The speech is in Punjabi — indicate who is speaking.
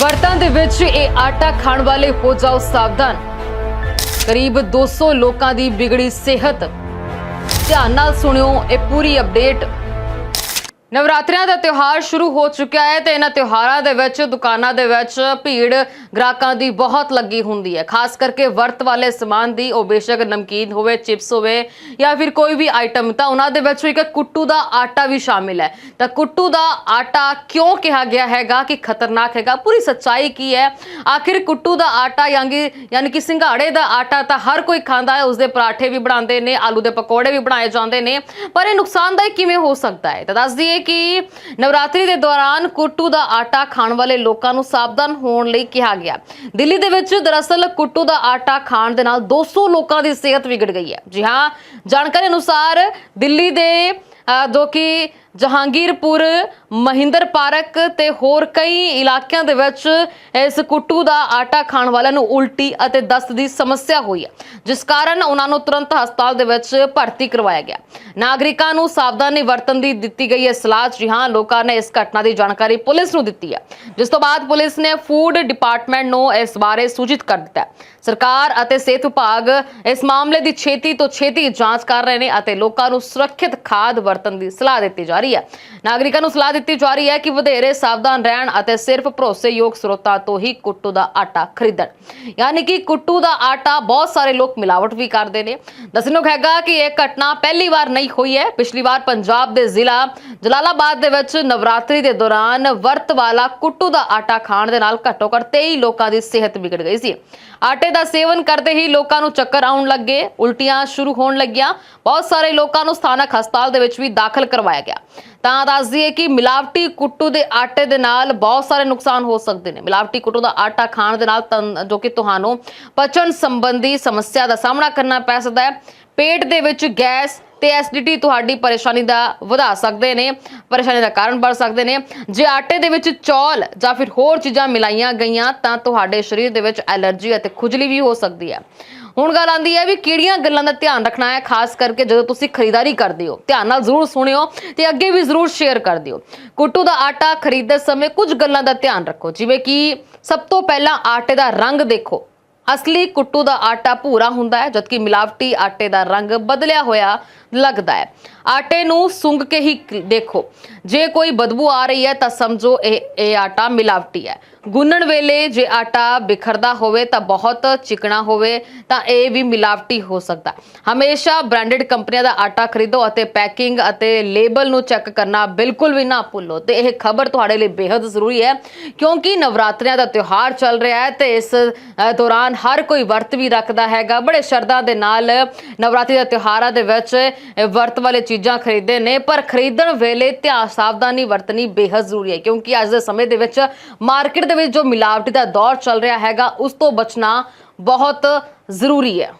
Speaker 1: ਵਰਤਾਂ ਦੇ ਵਿੱਚ ਇਹ ਆਟਾ ਖਾਣ ਵਾਲੇ ਹੋ ਜਾਓ ਸਾਵਧਾਨ। ਕਰੀਬ 200 ਲੋਕਾਂ ਦੀ ਵਿਗੜੀ ਸਿਹਤ। ਧਿਆਨ ਨਾਲ ਸੁਣਿਓ, ਇਹ ਪੂਰੀ ਅਪਡੇਟ ਨਵਰਾਤਰਿਆਂ ਦਾ ਤਿਉਹਾਰ ਸ਼ੁਰੂ ਹੋ ਚੁੱਕਿਆ ਹੈ ਤੇ ਇਹਨਾਂ ਤਿਉਹਾਰਾਂ ਦੇ ਵਿੱਚ, ਦੁਕਾਨਾਂ ਦੇ ਵਿੱਚ ਭੀੜ ਗ੍ਰਾਹਕਾਂ ਦੀ ਬਹੁਤ ਲੱਗੀ ਹੁੰਦੀ ਹੈ। ਖਾਸ ਕਰਕੇ ਵਰਤ ਵਾਲੇ ਸਮਾਨ ਦੀ ਉਹ ਬੇਸ਼ੱਕ ਨਮਕੀਨ ਹੋਵੇ, ਚਿਪਸ ਹੋਵੇ ਜਾਂ ਫਿਰ ਕੋਈ ਵੀ ਆਈਟਮ ਤਾਂ ਉਹਨਾਂ ਦੇ ਵਿੱਚ ਇੱਕ ਕੁੱਟੂ ਦਾ ਆਟਾ ਵੀ ਸ਼ਾਮਿਲ ਹੈ। ਤਾਂ ਕੁੱਟੂ ਦਾ ਆਟਾ ਕਿਉਂ ਕਿਹਾ ਗਿਆ ਹੈਗਾ ਕਿ ਖਤਰਨਾਕ ਹੈਗਾ? ਪੂਰੀ ਸੱਚਾਈ ਕੀ ਹੈ? ਆਖਿਰ ਕੁੱਟੂ ਦਾ ਆਟਾ ਯਾਨੀ ਯਾਨੀ ਕਿ ਸਿੰਘਾੜੇ ਦਾ ਆਟਾ ਤਾਂ ਹਰ ਕੋਈ ਖਾਂਦਾ ਹੈ, ਉਸਦੇ ਪਰਾਠੇ ਵੀ ਬਣਾਉਂਦੇ ਨੇ, ਆਲੂ ਦੇ ਪਕੌੜੇ ਵੀ ਬਣਾਏ ਜਾਂਦੇ ਨੇ, ਪਰ ਇਹ ਨੁਕਸਾਨਦਾਇਕ ਕਿਵੇਂ ਹੋ ਸਕਦਾ ਹੈ? ਤਾਂ ਦੱਸ ਦਈਏ ਕਿ ਨਵਰਾਤਰੀ ਦੇ ਦੌਰਾਨ ਕੁੱਟੂ ਦਾ ਆਟਾ ਖਾਣ ਵਾਲੇ ਲੋਕਾਂ ਨੂੰ ਸਾਵਧਾਨ ਹੋਣ ਲਈ ਕਿਹਾ ਗਿਆ। ਦਿੱਲੀ ਦੇ ਵਿੱਚ ਦਰਅਸਲ ਕੁੱਟੂ ਦਾ ਆਟਾ ਖਾਣ ਦੇ ਨਾਲ 200 ਲੋਕਾਂ ਦੀ ਸਿਹਤ ਵਿਗੜ ਗਈ ਹੈ। ਜੀ ਹਾਂ ਜਾਣਕਾਰੀ ਅਨੁਸਾਰ ਦਿੱਲੀ ਦੇ ਅ, ਜੋ ਕਿ ਜਹਾਂਗੀਰਪੁਰ, ਮਹਿੰਦਰ ਪਾਰਕ ਤੇ ਹੋਰ ਕਈ ਇਲਾਕਿਆਂ ਦੇ ਵਿੱਚ ਇਸ ਕੁੱਟੂ ਦਾ ਆਟਾ ਖਾਣ ਵਾਲਿਆਂ ਨੂੰ ਉਲਟੀ ਅਤੇ ਦਸਤ ਦੀ ਸਮੱਸਿਆ ਹੋਈ ਹੈ, ਜਿਸ ਕਾਰਨ ਉਹਨਾਂ ਨੂੰ ਤੁਰੰਤ ਹਸਪਤਾਲ ਦੇ ਵਿੱਚ ਭਰਤੀ ਕਰਵਾਇਆ ਗਿਆ। ਨਾਗਰਿਕਾਂ ਨੂੰ ਸਾਵਧਾਨੀ ਵਰਤਣ ਦੀ ਦਿੱਤੀ ਗਈ ਹੈ ਸਲਾਹ ਜੀ ਹਾਂ, ਲੋਕਾਂ ਨੇ ਇਸ ਘਟਨਾ ਦੀ ਜਾਣਕਾਰੀ ਪੁਲਿਸ ਨੂੰ ਦਿੱਤੀ ਹੈ। ਜਿਸ ਤੋਂ ਬਾਅਦ ਪੁਲਿਸ ਨੇ ਫੂਡ ਡਿਪਾਰਟਮੈਂਟ ਨੂੰ ਇਸ ਬਾਰੇ ਸੂਚਿਤ ਕਰ ਦਿੱਤਾ ਸਰਕਾਰ ਅਤੇ ਸਿਹਤ ਵਿਭਾਗ ਇਸ ਮਾਮਲੇ ਦੀ ਛੇਤੀ ਤੋਂ ਛੇਤੀ ਜਾਂਚ ਕਰ ਰਹੇ ਨੇ ਅਤੇ ਲੋਕਾਂ ਨੂੰ ਸੁਰੱਖਿਅਤ ਖਾਦ ਵਰਤਣ ਦੀ ਸਲਾਹ ਦਿੱਤੀ ਜਾ ਰਹੀ ਹੈ। ਨਾਗਰਿਕਾਂ ਨੂੰ ਸਲਾਹ ਦਿੱਤੀ ਜਾ ਰਹੀ ਹੈ ਕਿ ਵਧੇਰੇ ਸਾਵਧਾਨ ਰਹਿਣ ਅਤੇ ਸਿਰਫ ਭਰੋਸੇਯੋਗ ਸਰੋਤਾਂ ਤੋਂ ਹੀ ਕੁੱਟੂ ਦਾ ਆਟਾ ਖਰੀਦਣ। ਯਾਨੀ ਕਿ ਕੁੱਟੂ ਦਾ ਆਟਾ ਬਹੁਤ ਸਾਰੇ ਲੋਕ ਮਿਲਾਵਟ ਵੀ ਕਰਦੇ ਨੇ। ਦੱਸਣਯੋਗ ਹੈਗਾ ਕਿ ਇਹ ਘਟਨਾ ਪਹਿਲੀ ਵਾਰ ਨਹੀਂ ਹੋਈ ਹੈ। ਪਿਛਲੀ ਵਾਰ ਪੰਜਾਬ ਦੇ ਜ਼ਿਲ੍ਹਾ ਜਲਾਲਾਬਾਦ ਦੇ ਵਿੱਚ ਨਵਰਾਤਰੀ ਦੇ ਦੌਰਾਨ ਵਰਤ ਵਾਲਾ ਕੁੱਟੂ ਦਾ ਆਟਾ ਖਾਣ ਦੇ ਨਾਲ ਘੱਟੋ ਘੱਟ 23 ਲੋਕਾਂ ਦੀ ਸਿਹਤ ਵਿਗੜ ਗਈ ਸੀ। ਆਟੇ ਦਾ ਸੇਵਨ ਕਰਦੇ ਹੀ ਲੋਕਾਂ ਨੂੰ ਚੱਕਰ ਆਉਣ ਲੱਗੇ। ਉਲਟੀਆਂ ਸ਼ੁਰੂ ਹੋਣ ਲੱਗੀਆਂ। ਬਹੁਤ ਸਾਰੇ ਲੋਕਾਂ ਨੂੰ ਸਥਾਨਕ ਹਸਪਤਾਲ ਦੇ ਵਿੱਚ ਵੀ ਦਾਖਲ ਕਰਵਾਇਆ ਗਿਆ। ਤਾਂ ਦੱਸ ਦਈਏ ਕਿ ਮਿਲਾਵਟੀ ਕੁੱਟੂ ਦੇ ਆਟੇ ਦੇ ਨਾਲ ਬਹੁਤ ਸਾਰੇ ਨੁਕਸਾਨ ਹੋ ਸਕਦੇ ਨੇ। ਮਿਲਾਵਟੀ ਕੁੱਟੂ ਦਾ ਆਟਾ ਖਾਣ ਦੇ ਨਾਲ ਜੋ ਕਿ ਤੁਹਾਨੂੰ ਪਚਣ ਸੰਬੰਧੀ ਸਮੱਸਿਆ ਦਾ ਸਾਹਮਣਾ ਕਰਨਾ ਪੈ ਸਕਦਾ ਹੈ। ਪੇਟ ਦੇ ਵਿੱਚ ਗੈਸ ਤੇ ਐਸਿਡਿਟੀ ਤੁਹਾਡੀ ਪਰੇਸ਼ਾਨੀ ਦਾ ਵਧਾ ਸਕਦੇ ਨੇ, ਪਰੇਸ਼ਾਨੀ ਦਾ ਕਾਰਨ ਬਣ ਸਕਦੇ ਨੇ। ਜੇ ਆਟੇ ਦੇ ਵਿੱਚ ਚੌਲ ਜਾਂ ਫਿਰ ਹੋਰ ਚੀਜ਼ਾਂ ਮਿਲਾਈਆਂ ਗਈਆਂ ਤਾਂ ਤੁਹਾਡੇ ਸਰੀਰ ਦੇ ਵਿੱਚ ਐਲਰਜੀ ਅਤੇ ਖੁਜਲੀ ਵੀ ਹੋ ਸਕਦੀ ਹੈ। ਹੁਣ ਗੱਲ ਆਂਦੀ ਹੈ ਵੀ ਕਿਹੜੀਆਂ ਗੱਲਾਂ ਦਾ ਧਿਆਨ ਰੱਖਣਾ ਹੈ, ਖਾਸ ਕਰਕੇ ਜਦੋਂ ਤੁਸੀਂ ਖਰੀਦਦਾਰੀ ਕਰਦੇ ਹੋ। ਧਿਆਨ ਨਾਲ ਜ਼ਰੂਰ ਸੁਣਿਓ ਤੇ ਅੱਗੇ ਵੀ ਜ਼ਰੂਰ ਸ਼ੇਅਰ ਕਰ ਦਿਓ। ਕੁੱਟੂ ਦਾ ਆਟਾ ਖਰੀਦਦੇ ਸਮੇਂ ਕੁਝ ਗੱਲਾਂ ਦਾ ਧਿਆਨ ਰੱਖੋ। ਜਿਵੇਂ ਕਿ ਸਭ ਤੋਂ ਪਹਿਲਾਂ ਆਟੇ ਦਾ ਰੰਗ ਦੇਖੋ। ਅਸਲੀ ਕੁੱਟੂ ਦਾ ਆਟਾ ਭੂਰਾ ਹੁੰਦਾ ਹੈ, ਜਦਕਿ ਮਿਲਾਵਟੀ ਆਟੇ ਦਾ ਰੰਗ ਬਦਲਿਆ ਹੋਇਆ ਲੱਗਦਾ ਹੈ। ਆਟੇ ਨੂੰ ਸੁੰਘ ਕੇ ਹੀ ਦੇਖੋ। ਜੇ ਕੋਈ ਬਦਬੂ ਆ ਰਹੀ ਹੈ, ਤਾਂ ਸਮਝੋ ਇਹ ਇਹ ਆਟਾ ਮਿਲਾਵਟੀ ਹੈ। ਗੁੰਨਣ ਵੇਲੇ ਜੇ ਆਟਾ ਬਿਖਰਦਾ ਹੋਵੇ, ਤਾਂ ਬਹੁਤ ਚਿਕਣਾ ਹੋਵੇ, ਤਾਂ ਇਹ ਵੀ ਮਿਲਾਵਟੀ ਹੋ ਸਕਦਾ ਹਮੇਸ਼ਾ ਬ੍ਰਾਂਡਡ ਕੰਪਨੀਆਂ ਦਾ ਆਟਾ ਖਰੀਦੋ ਅਤੇ ਪੈਕਿੰਗ ਅਤੇ ਲੇਬਲ ਨੂੰ ਚੈੱਕ ਕਰਨਾ ਬਿਲਕੁਲ ਵੀ ਨਾ ਭੁੱਲੋ। ਤੇ ਇਹ ਖਬਰ ਤੁਹਾਡੇ ਲਈ ਬੇहद ਜ਼ਰੂਰੀ ਹੈ, ਕਿਉਂਕਿ ਨਵਰਾਤਰਿਆਂ ਦਾ ਤਿਉਹਾਰ ਚੱਲ ਰਿਹਾ ਹੈ ਤੇ ਇਸ ਦੌਰਾਨ ਦੌਰਾਨ ਹਰ ਕੋਈ ਵਰਤ ਵੀ ਰੱਖਦਾ ਹੈਗਾ। ਬੜੇ ਸ਼ਰਧਾ ਦੇ ਨਾਲ ਨਵਰਾਤਰੀ ਦੇ ਤਿਉਹਾਰਾਂ ਦੇ ਵਿੱਚ ਵਰਤ ਵਾਲੇ ਚੀਜ਼ਾਂ ਖਰੀਦਦੇ ਨੇ, ਪਰ ਖਰੀਦਣ ਵੇਲੇ ਧਿਆਨ ਸਾਵਧਾਨੀ ਵਰਤਣੀ ਬੇਹੱਦ ਜ਼ਰੂਰੀ ਹੈ, ਕਿਉਂਕਿ ਅੱਜ ਦੇ ਸਮੇਂ ਦੇ ਵਿੱਚ ਮਾਰਕੀਟ ਦੇ ਵਿੱਚ ਜੋ ਮਿਲਾਵਟੀ ਦਾ ਦੌਰ ਚੱਲ ਰਿਹਾ ਹੈਗਾ, ਉਸ ਤੋਂ ਬਚਣਾ ਬਹੁਤ ਜ਼ਰੂਰੀ ਹੈ।